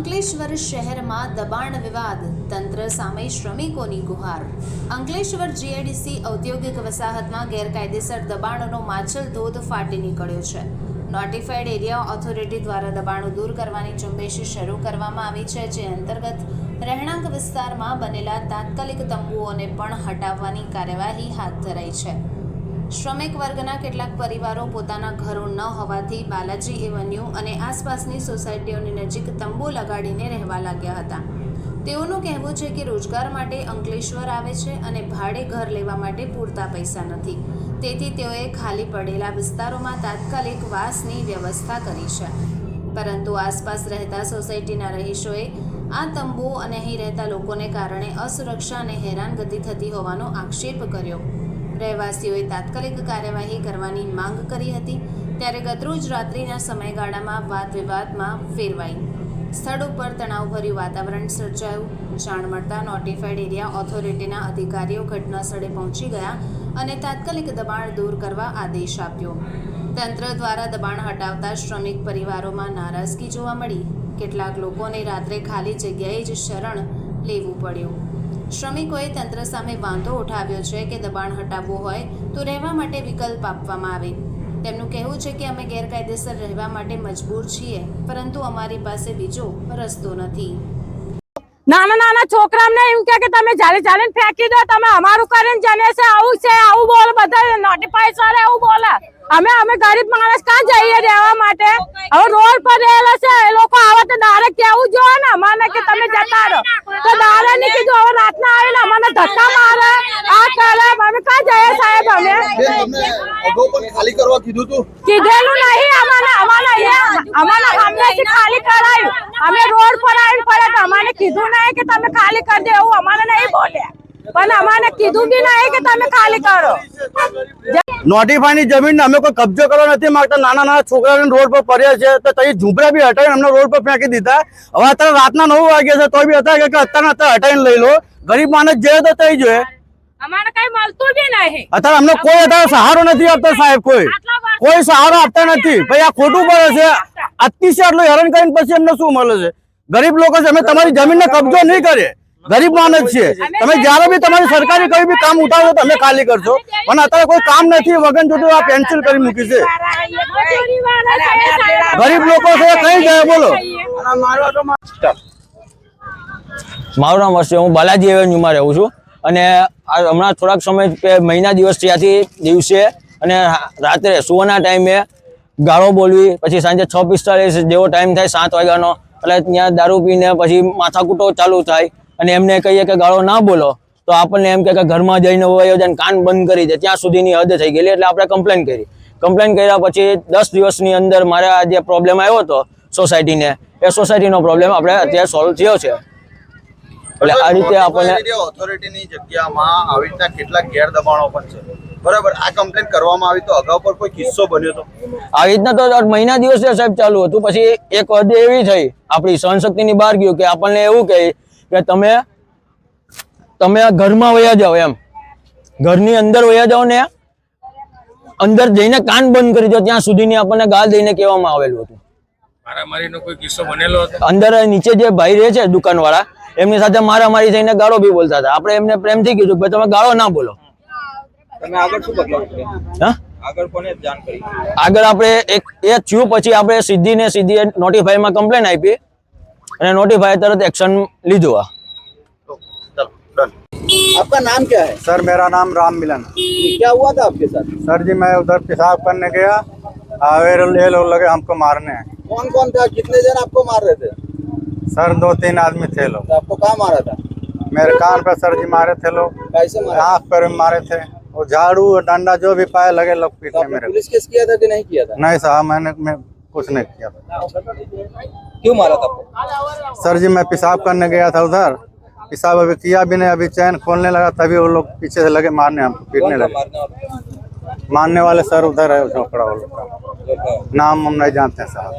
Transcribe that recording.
અંકલેશ્વર શહેરમાં દબાણ વિવાદ. તંત્ર સામે શ્રમિકોની ગુહાર. અંકલેશ્વર જીઆઈડીસી ઔદ્યોગિક વસાહતમાં ગેરકાયદેસર દબાણનો માછલ ધોધ ફાટી નીકળ્યો છે. નોટિફાઈડ એરિયા ઓથોરિટી દ્વારા દબાણો દૂર કરવાની ઝુંબેશ શરૂ કરવામાં આવી છે, જે અંતર્ગત રહેણાંક વિસ્તારમાં બનેલા તાત્કાલિક તંબુઓને પણ હટાવવાની કાર્યવાહી હાથ ધરાઈ છે. શ્રમિક વર્ગના કેટલાક પરિવારો પોતાના ઘરો ન હોવાથી બાલાજી એવન્યુ અને આસપાસની સોસાયટીઓની નજીક તંબુ લગાડીને રહેવા લાગ્યા હતા. તેઓનું કહેવું છે કે રોજગાર માટે અંકલેશ્વર આવે છે અને ભાડે ઘર લેવા માટે પૂરતા પૈસા નથી. તેથી તેઓએ ખાલી પડેલા વિસ્તારોમાં તાત્કાલિક વાસની વ્યવસ્થા કરી છે. પરંતુ આસપાસ રહેતા સોસાયટીના રહીશોએ આ તંબુ અને અહીં રહેતા લોકોને કારણે અસુરક્ષા અને હેરાનગતિ થતી હોવાનો આક્ષેપ કર્યો. રહેવાસીઓએ તાત્કાલિક કાર્યવાહી કરવાની માંગ કરી હતી, ત્યારે ગતરોજ રાત્રિના સમયગાળામાં વાદ વિવાદમાં ફેરવાઈ. સ્થળ ઉપર તણાવભર્યું વાતાવરણ સર્જાયું. જાણ મળતા નોટિફાઈડ એરિયા ઓથોરિટીના અધિકારીઓ ઘટના સ્થળે પહોંચી ગયા અને તાત્કાલિક દબાણ દૂર કરવા આદેશ આપ્યો. તંત્ર દ્વારા દબાણ હટાવતા શ્રમિક પરિવારોમાં નારાજગી જોવા મળી. કેટલાક લોકોને રાત્રે ખાલી જગ્યાએ જ શરણ લેવું પડ્યું. શ્રમિકોએ તંત્ર સામે વાંધો ઉઠાવ્યો છે કે દબાણ હટાવવું હોય તો રહેવા માટે વિકલ્પ આપવામાં આવે. તેમનું કહેવું છે કે અમે ગેરકાયદેસર રહેવા માટે મજબૂર છીએ, પરંતુ અમારી પાસે બીજો રસ્તો નથી. નાના નાના છોકરાને એમ કે તમે ચાલી ચાલીને ફેંકી દો, તમે અમારું કરીને જને છે, આવું છે, આવું બોલ, બધા નોટિફાઈ સર એવું બોલે અમે અમે ગરીબ માણસ ક્યાં જઈએ રહેવા માટે? હવે રોડ પર રહેલા છે એ લોકો આવે તો દારે કેવું જોઈએ ને? અમારે કે તમે જતા રહો. તો દારે ની કીધું હવે રાતના આવીને અમને ધક્કા મારે. આ કરે અમે ક્યાં જઈએ સાહેબ અમે? ખાલી કરવા કીધું તું. કીધેલું નહીં અમારે અમારે અહીંયા અમારે હમણાંથી ખાલી કરાયું. અમે રોડ પર આવી પડે તો અમારે કીધું નહીં કે તમે ખાલી કરી દો એવું અમારે નહીં બોલ્યા પણ અમારે કીધું બી નહીં કે તમે ખાલી કરો. નોટિફાઈની જમીન અમે કોઈ કબજો કરવા નથી. માંગતા નાના નાના છોકરાઓને રોડ પર પડ્યા છે. તો તઈ ઝૂંપડા બી હટાવીને અમને રોડ પર ફેંકી દીધા. હવે અત્યારે રાતના નવ વાગ્યા છે તો બી હતા કે અત્યારે અત્યારે હટાવીને લઈ લો. ગરીબ માણસ જે તો તઈ જોઈએ અમારે કઈ મળતું બી નહીં. અત્યારે અમને કોઈ અત્યારે સહારો નથી આપતા સાહેબ કોઈ. કોઈ સહારો આપતા નથી. ભાઈ આ ખોટું પડે છે. અતિશય આટલું હેરાન કરીને પછી એમને શું મળે છે? ગરીબ લોકો છે અમે તમારી જમીનને કબજો નહીં કરીએ. ગરીબ માણસ છે તમે જ્યારે બી તમારી સરકારી કઈ બી કામ ઉઠાવો તમે ખાલી કરશો. પણ અત્યારે કોઈ કામ નથી વગન જોતું આ પેન્સિલ કરી મૂકી છે. ગરીબ લોકો છે કઈ જાય બોલો. મારું નામ હર્ષ હું બાલાજી એવન્યુમાં રહું છું. અને હમણાં થોડાક સમય મહિના દિવસ ત્યાંથી દિવસે અને રાત્રે સુવાના ટાઈમે ગાળો બોલવી પછી સાંજે છ પિસ્તાળીસ જેવો ટાઈમ થાય સાત વાગ્યાનો. એટલે ત્યાં દારૂ પીને પછી માથાકૂટો ચાલુ થાય. અને એમને કહીએ કે ગાળો ના બોલો તો આપણને એમ કે ઘરમાં જઈને હોય જાય કાન બંધ કરી દે ત્યાં સુધીની હદ થઈ ગયેલી એટલે આપણે કમ્પ્લેન કરી. કમ્પ્લેન કર્યા પછી દસ દિવસની અંદર મારે આ જે પ્રોબ્લેમ આવ્યો હતો સોસાયટીને એ સોસાયટીનો પ્રોબ્લેમ આપણે અત્યારે સોલ્વ થયો છે. એટલે આ રીતે આપણને ઓથોરિટીની જગ્યામાં આવી રીતના કેટલાક ગેરદબાણો પણ છે. બરાબર આ કમ્પ્લેન કરવામાં આવી તો અગાઉ પર કોઈ કિસ્સો બન્યો હતો આવી રીતના તો મહિના દિવસે સાહેબ ચાલુ હતું પછી એક હદ એવી થઈ આપણી સહનશક્તિની બહાર ગયું કે આપણને એવું કહે કે તમે તમે આ ઘરમાં વયા જાઓ એમ. ઘરની અંદર વયા જાઓ ને અંદર જઈને કાન બંધ કરી દો ત્યાં સુધીની આપણને ગાળ દઈને કહેવામાં આવેલું હતું. મારામારીનો કોઈ કિસ્સો બનેલો હતો? અંદર નીચે જે ભાઈ રહે છે દુકાનવાળા એમની સાથે મારામારી થઈને ગાળો બી બોલતા હતા. આપણે એમને પ્રેમથી કીધું કે તમે ગાળો ના બોલો. તમે આગળ શું પગલાં હા? આગળ કોને જાણ કરી? આગળ આપણે એક એ થયું પછી આપણે સીધી ને સીધી નોટિફાઈમાં કમ્પ્લેન આપી. અને નોટિફાઈ તરત એક્શન લીધું આ चलो डन आपका नाम क्या है सर मेरा नाम राम मिलन ये क्या हुआ था आपके साथ सर जी मैं उधर पेशाब करने गया आवेर ये लोग लगे हमको मारने कौन कौन था कितने जन आपको मार रहे थे सर दो तीन आदमी थे लोग तो आपको कहाँ मारा था मेरे कान पे सर जी मारे थे लोग कैसे मारा आँख पर भी मारे थे वो झाड़ू डंडा जो भी पाए लगे लोग तो पीटने आपने मेरे को पुलिस केस किया था कि नहीं किया था नहीं साहब मैंने मैं कुछ नहीं किया। था क्यों मारा था? आपको सर जी मैं पेशाब करने गया था उधर। पेशाब अभी किया भी नहीं अभी चैन खोलने लगा तभी वो लोग पीछे से लगे मारने हमको पीटने लगे। मारने वाले? सर उधर है झोंकड़ा वो लोग का नाम हम नहीं जानते हैं साहब।